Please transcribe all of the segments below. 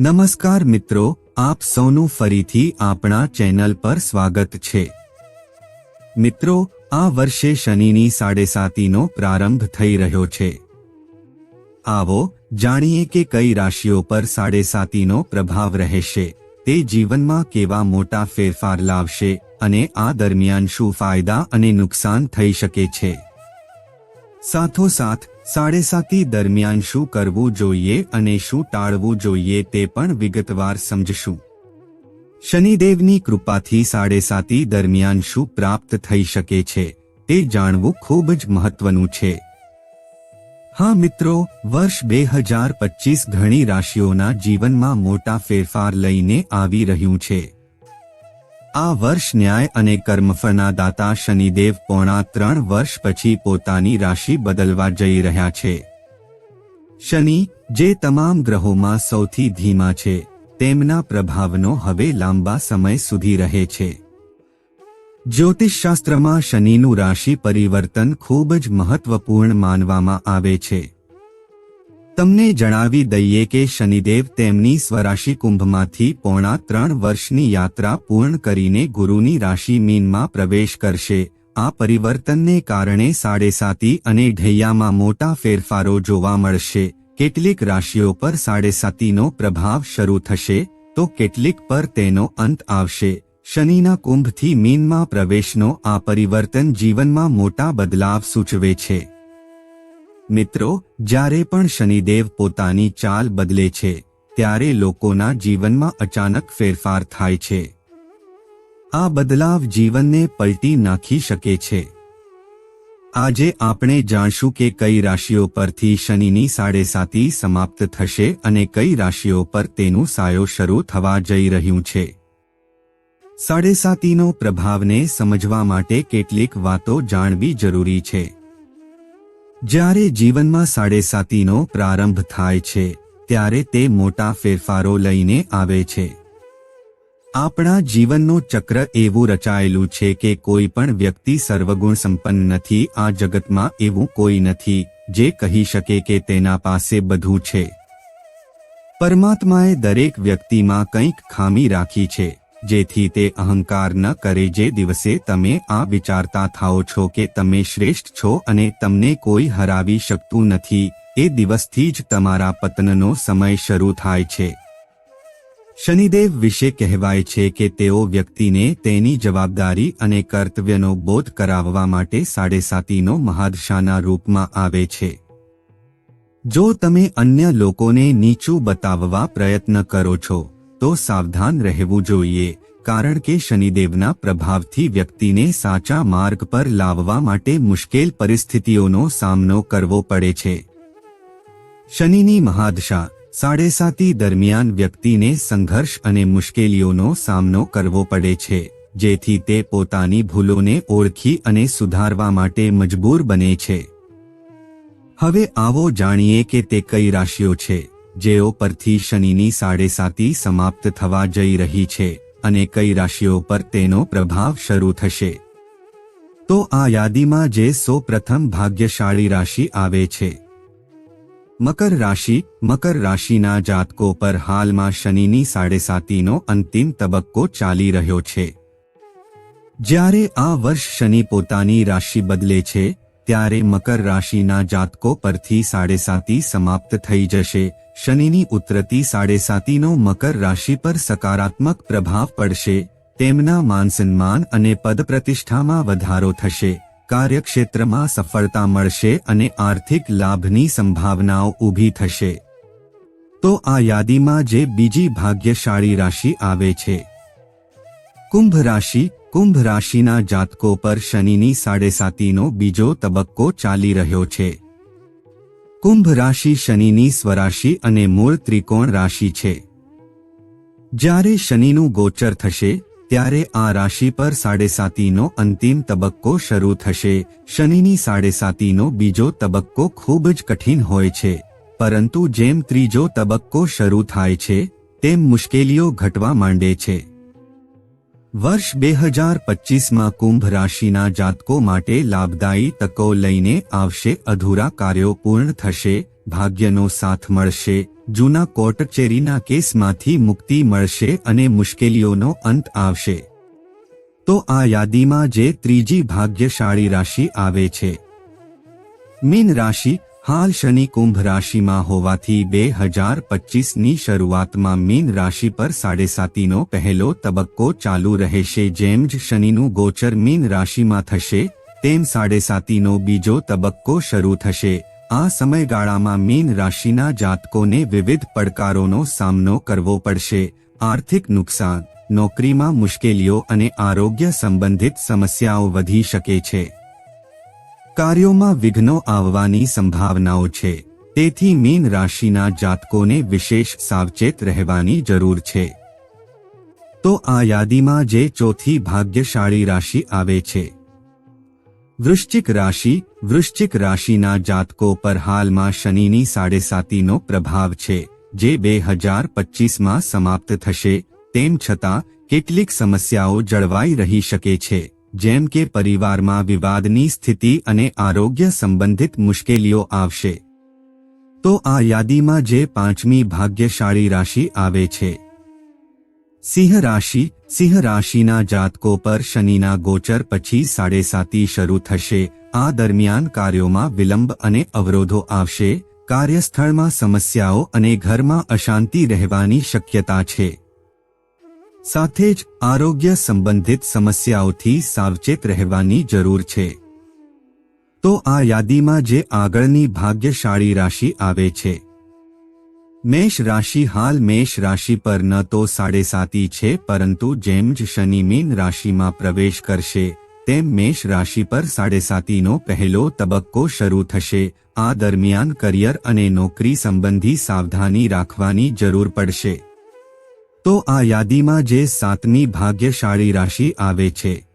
નમસ્કાર મિત્રો, આપ સૌનું ફરીથી આપણા ચેનલ પર સ્વાગત છે. મિત્રો, આ વર્ષે શનિની સાડેસાતીનો પ્રારંભ થઈ રહ્યો છે. આવો, જાણીએ કે કઈ રાશિઓ પર સાડેસાતીનો પ્રભાવ રહેશે. તે જીવનમાં કેવા મોટા ફેરફાર લાવશે અને આ દરમિયાન શું ફાયદા અને નુકસાન થઈ શકે છે? સાથોસાથ સાડેસાતી દરમિયાન શું કરવું જોઈએ અને શું ટાળવું જોઈએ તે પણ વિગતવાર સમજશું. શનિદેવની કૃપાથી સાડેસાતી દરમિયાન શું પ્રાપ્ત થઈ શકે છે તે જાણવું ખૂબ જ મહત્વનું છે. હા મિત્રો, વર્ષ બે હજાર પચીસ ઘણી રાશિઓના જીવનમાં મોટા ફેરફાર લઈને આવી રહ્યું છે. આ વર્ષ ન્યાય અને કર્મફળના દાતા શનિદેવ પોણા ત્રણ વર્ષ પછી પોતાની રાશિ બદલવા જઈ રહ્યા છે. શનિ, જે તમામ ગ્રહોમાં સૌથી ધીમા છે, તેમના પ્રભાવનો હવે લાંબા સમય સુધી રહે છે. જ્યોતિષશાસ્ત્રમાં શનિનું રાશિ પરિવર્તન ખૂબ જ મહત્વપૂર્ણ માનવામાં આવે છે. તમને જણાવી દઈએ કે શનિદેવ તેમની સ્વરાશિ કુંભમાંથી પોણા ત્રણ વર્ષની યાત્રા પૂર્ણ કરીને ગુરુની રાશિ મીનમાં પ્રવેશ કરશે. આ પરિવર્તનને કારણે સાડેસાતી અને ઢૈયામાં મોટા ફેરફારો જોવા મળશે. કેટલીક રાશિઓ પર સાડેસાતીનો પ્રભાવ શરૂ થશે, તો કેટલીક પર તેનો અંત આવશે. શનિના કુંભથી મીનમાં પ્રવેશનો આ પરિવર્તન જીવનમાં મોટા બદલાવ સૂચવે છે. મિત્રો, જ્યારે પણ શનિદેવ પોતાની ચાલ બદલે છે, ત્યારે લોકોના જીવનમાં અચાનક ફેરફાર થાય છે. આ બદલાવ જીવનને પલટી નાખી શકે છે. આજે આપણે જાણશું કે કઈ રાશિઓ પરથી શનિની સાડેસાતી સમાપ્ત થશે અને કઈ રાશિઓ પર તેનું સાયો શરૂ થવા જઈ રહ્યું છે. સાડેસાતીનો પ્રભાવને સમજવા માટે કેટલીક વાતો જાણવી જરૂરી છે. જ્યારે જીવનમાં સાડેસાતીનો પ્રારંભ થાય છે, ત્યારે તે મોટા ફેરફારો લઈને આવે છે. આપણા જીવનનું ચક્ર એવું રચાયેલું છે કે કોઈ પણ વ્યક્તિ સર્વગુણ સંપન્ન નથી, આ જગતમાં એવું કોઈ નથી, જે કહી શકે કે તેના પાસે બધું છે. પરમાત્માએ દરેક વ્યક્તિમાં કંઈક ખામી રાખી છે. જેથી તે અહંકાર ન કરે જે દિવસે તમે આ વિચારતા થાઓ છો કે તમે શ્રેષ્ઠ છો અને તમને કોઈ હરાવી શકતું નથી, એ દિવસથી જ તમારા પતનનો સમય શરૂ થાય છે. શનિદેવ વિશે કહેવાય છે કે તેઓ વ્યક્તિને તેની જવાબદારી અને કર્તવ્યનો બોધ કરાવવા માટે સાડેસાતીનો મહાદશાના રૂપમાં આવે છે. જો તમે અન્ય લોકોને નીચું બતાવવા પ્રયત્ન કરો છો તો સાવધાન રહેવું જોઈએ, કારણ કે શનિદેવના પ્રભાવથી વ્યક્તિને સાચા માર્ગ પર લાવવા માટે મુશ્કેલ પરિસ્થિતિઓનો સામનો કરવો પડે છે. શનિની મહાદશા, સાડેસાતી દરમિયાન વ્યક્તિને સંઘર્ષ અને મુશ્કેલીઓનો સામનો કરવો પડે છે, જેથી તે પોતાની ભૂલોને ઓળખી અને સુધારવા માટે મજબૂર બને છે. હવે આવો જાણીએ કે તે કઈ રાશિઓ છે. જેઓ પરથી શનિની સાડેસાતી સમાપ્ત થવા જઈ રહી છે અને કઈ રાશિઓ પર તેનો પ્રભાવ શરૂ થશે. તો આ યાદીમાં જે સો પ્રથમ ભાગ્યશાળી રાશિ આવે છે. મકર રાશિ, મકર રાશિના જાતકો પર હાલમાં શનિની સાડેસાતીનો અંતિમ તબક્કો ચાલી રહ્યો છે. જ્યારે આ વર્ષ શનિ પોતાની રાશિ બદલે છે ત્યારે મકર રાશિના જાતકો પરથી સાડેસાતી સમાપ્ત થઈ જશે. શનિની ઉતરતી સાડેસાતીનો મકર રાશિ પર સકારાત્મક પ્રભાવ પડશે. તેમના માનસન્માન અને પદ પ્રતિષ્ઠામાં વધારો થશે. કાર્યક્ષેત્રમાં સફળતા મળશે અને આર્થિક લાભની સંભાવનાઓ ઊભી થશે. તો આ યાદીમાં જે બીજી ભાગ્યશાળી રાશિ આવે છે. કુંભ રાશિ કુંભ રાશિના જાતકો પર શનિની સાડેસાતીનો બીજો તબક્કો ચાલી રહ્યો છે. કુંભ રાશિ શનિની સ્વરાશિ અને મૂળ ત્રિકોણ રાશિ છે. જ્યારે શનિનું ગોચર થશે, ત્યારે આ રાશિ પર સાડેસાતીનો અંતિમ તબક્કો શરૂ થશે. શનિની સાડેસાતીનો બીજો તબક્કો ખૂબ જ કઠિન હોય છે, પરંતુ જેમ ત્રીજો તબક્કો શરૂ થાય છે, તેમ મુશ્કેલીઓ ઘટવા માંડે છે. વર્ષ બે હજાર પચીસમાં કુંભ રાશિના જાતકો માટે લાભદાયી તકો લઈને આવશે, અધૂરા કાર્યો પૂર્ણ થશે, ભાગ્યનો સાથ મળશે, જૂના કોર્ટચેરીના કેસમાંથી મુક્તિ મળશે અને મુશ્કેલીઓનો અંત આવશે. તો આ યાદીમાં જે ત્રીજી ભાગ્યશાળી રાશિ આવે છે. મીન રાશિ હાલ શનિ કુંભ રાશિમાં હોવાથી બે હજાર પચીસની શરૂઆતમાં મીન રાશિ પર સાડેસાતીનો પહેલો તબક્કો ચાલુ રહેશે. જેમ જ શનિનું ગોચર મીન રાશિમાં થશે, તેમ સાડેસાતીનો બીજો તબક્કો શરૂ થશે. આ સમયગાળામાં મીન રાશિના જાતકોને વિવિધ પડકારોનો સામનો કરવો પડશે. આર્થિક નુકસાન, નોકરીમાં મુશ્કેલીઓ અને આરોગ્ય સંબંધિત સમસ્યાઓ વધી શકે છે. કાર્યોમાં વિઘ્નો આવવાની સંભાવનાઓ છે. તેથી મીન રાશિના જાતકોને વિશેષ સાવચેત રહેવાની જરૂર છે. તો આ યાદીમાં જે ચોથી ભાગ્યશાળી રાશિ આવે છે. વૃશ્ચિક રાશિ, વૃશ્ચિક રાશિના જાતકો પર હાલમાં શનિની સાડેસાતીનો પ્રભાવ છે, જે બે હજાર પચીસમાં સમાપ્ત થશે, તેમ છતાં કેટલીક સમસ્યાઓ જળવાઈ રહી શકે છે. જેમ કે પરિવારમાં વિવાદની સ્થિતિ અને આરોગ્ય સંબંધિત મુશ્કેલીઓ આવશે. તો આ યાદીમાં જે પાંચમી ભાગ્યશાળી રાશિ આવે છે. સિંહ રાશિ, સિંહ રાશિના જાતકો પર શનિના ગોચર પછી સાડેસાતી શરૂ થશે. આ દરમિયાન કાર્યોમાં વિલંબ અને અવરોધો આવશે. કાર્યસ્થળમાં સમસ્યાઓ અને ઘરમાં અશાંતિ રહેવાની શક્યતા છે. સાથે જ આરોગ્ય સંબંધિત સમસ્યાઓથી સાવચેત રહેવાની જરૂર છે. તો આ યાદીમાં જે આગળની ભાગ્યશાળી રાશિ આવે છે. મેષ રાશિ હાલ મેષ રાશિ પર ન તો સાડેસાતી છે, પરંતુ જેમ જ શનિ મીન રાશિમાં પ્રવેશ કરશે, તેમ મેષ રાશિ પર સાડેસાતીનો પહેલો તબક્કો શરૂ થશે. આ દરમિયાન કરિયર અને નોકરી સંબંધી સાવધાની રાખવાની જરૂર પડશે. તો આ યાદીમાં જે સાતમી ભાગ્યશાળી રાશિ આવે છે.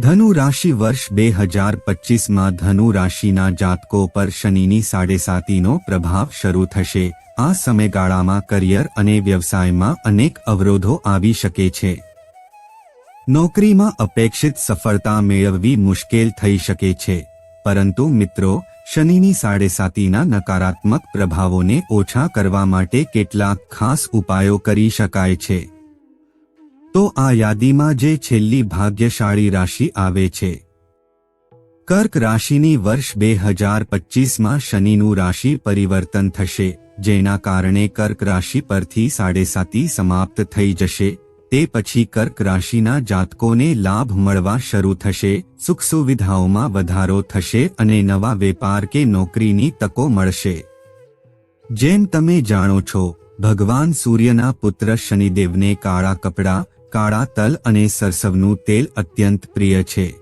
ધનુ રાશિ વર્ષ બે હજાર પચીસમાં ધનુ રાશિના જાતકો પર શનિની સાડેસાતીનો પ્રભાવ શરૂ થશે. આ સમયગાળામાં કરિયર અને વ્યવસાયમાં અનેક અવરોધો આવી શકે છે. નોકરીમાં અપેક્ષિત સફળતા મેળવવી મુશ્કેલ થઈ શકે છે. પરંતુ મિત્રો શનિની સાડેસાતીના નકારાત્મક પ્રભાવોને ઓછા કરવા માટે કેટલાક ખાસ ઉપાયો કરી શકાય છે. તો આ યાદીમાં જે છેલ્લી ભાગ્યશાળી રાશિ આવે છે. કર્ક રાશિની વર્ષ બે હજાર પચીસમાં શનિનું રાશિ પરિવર્તન થશે, જેના કારણે કર્ક રાશિ પરથી સાડેસાતી સમાપ્ત થઈ જશે. તે પછી કર્ક રાશિના જાતકોને લાભ મળવા શરૂ થશે, સુખ સુવિધાઓમાં વધારો થશે અને નવા વેપાર કે નોકરીની તકો મળશે. જેમ તમે જાણો છો, ભગવાન સૂર્યના પુત્ર શનિદેવને કાળા કપડાં, કાળા તલ અને સરસવનું તેલ અત્યંત પ્રિય છે.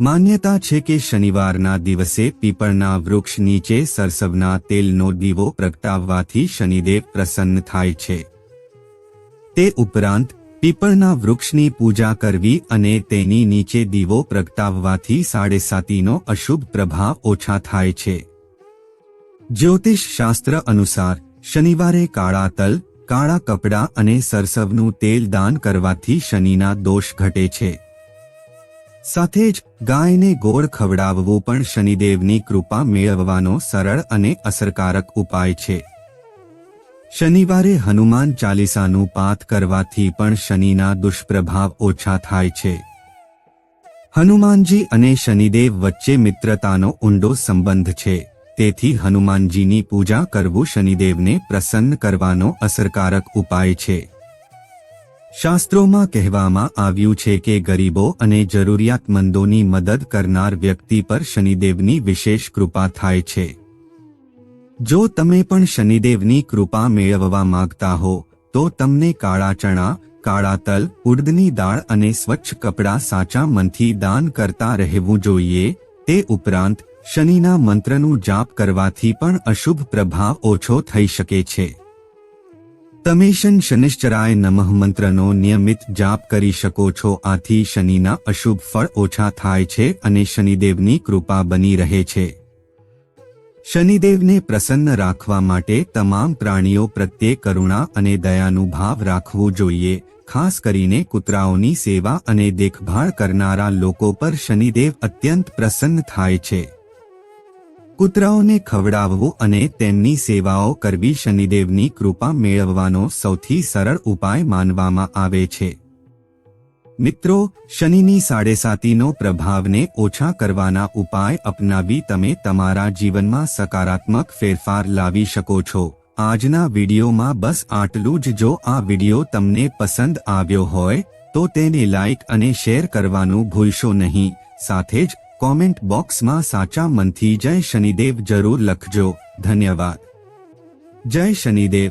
માન્યતા છે કે શનિવારના દિવસે પીપળના વૃક્ષ નીચે સરસવના તેલનો દીવો પ્રગટાવવાથી શનિદેવ પ્રસન્ન થાય છે. તે ઉપરાંત, પીપળના વૃક્ષની પૂજા કરવી અને તેની નીચે દીવો પ્રગટાવવાથી સાડેસાતીનો અશુભ પ્રભાવ ઓછા થાય છે. જ્યોતિષ શાસ્ત્ર અનુસાર, શનિવારે કાળા તલ, કાળા કપડાં અને સરસવનું તેલ દાન કરવાથી શનિના દોષ ઘટે છે. સાથે જ, ગાયને ગોળ ખવડાવવું પણ શનિદેવની કૃપા મેળવવાનો સરળ અને અસરકારક ઉપાય છે. શનિવારે હનુમાન ચાલીસાનું પાઠ કરવાથી પણ શનિના દુષ્પ્રભાવ ઓછા થાય છે. હનુમાનજી અને શનિદેવ વચ્ચે મિત્રતાનો ઊંડો સંબંધ છે. તેથી હનુમાનજીની પૂજા કરવું શનિદેવને પ્રસન્ન કરવાનો અસરકારક ઉપાય છે. શાસ્ત્રોમાં કહેવામાં આવ્યું છે કે ગરીબો અને જરૂરિયાતમંદોની મદદ કરનાર વ્યક્તિ પર શનિદેવની વિશેષ કૃપા થાય છે. જો તમે પણ શનિદેવની કૃપા મેળવવા માંગતા હો, તો તમને કાળા ચણા, કાળા તલ, ઉડદની દાળ અને સ્વચ્છ કપડાં સાચા મનથી દાન કરતા રહેવું જોઈએ. તે ઉપરાંત, શનિના મંત્રનું જાપ કરવાથી પણ અશુભ પ્રભાવ ઓછો થઈ શકે છે. તમે શન શનિશ્ચરાય નમઃ મંત્રનો નિયમિત જાપ કરી શકો છો. આથી શનિના અશુભ ફળ ઓછા થાય છે અને શનિદેવની કૃપા બની રહે છે. શનિદેવને પ્રસન્ન રાખવા માટે તમામ પ્રાણીઓ પ્રત્યે કરુણા અને દયાનું ભાવ રાખવું જોઈએ, ખાસ કરીને કૂતરાઓની સેવા અને દેખભાળ કરનારા લોકો પર શનિદેવ અત્યંત પ્રસન્ન થાય છે. કૂતરાઓને ખવડાવવું અને તેમની સેવાઓ કરવી શનિદેવની કૃપા મેળવવાનો સૌથી સરળ ઉપાય માનવામાં આવે છે. મિત્રો, શનિની સાડેસાતીનો પ્રભાવને ઓછા કરવાના ઉપાય અપનાવી તમે તમારા જીવનમાં સકારાત્મક ફેરફાર લાવી શકો છો. આજના વિડીયોમાં બસ આટલું જ. જો આ વીડિયો તમને પસંદ આવ્યો હોય, તો તેને લાઈક અને શેર કરવાનું ભૂલશો નહીં. સાથે જ કોમેન્ટ બોક્સમાં સાચા મનથી જય શનિદેવ જરૂર લખજો. ધન્યવાદ. જય શનિદેવ.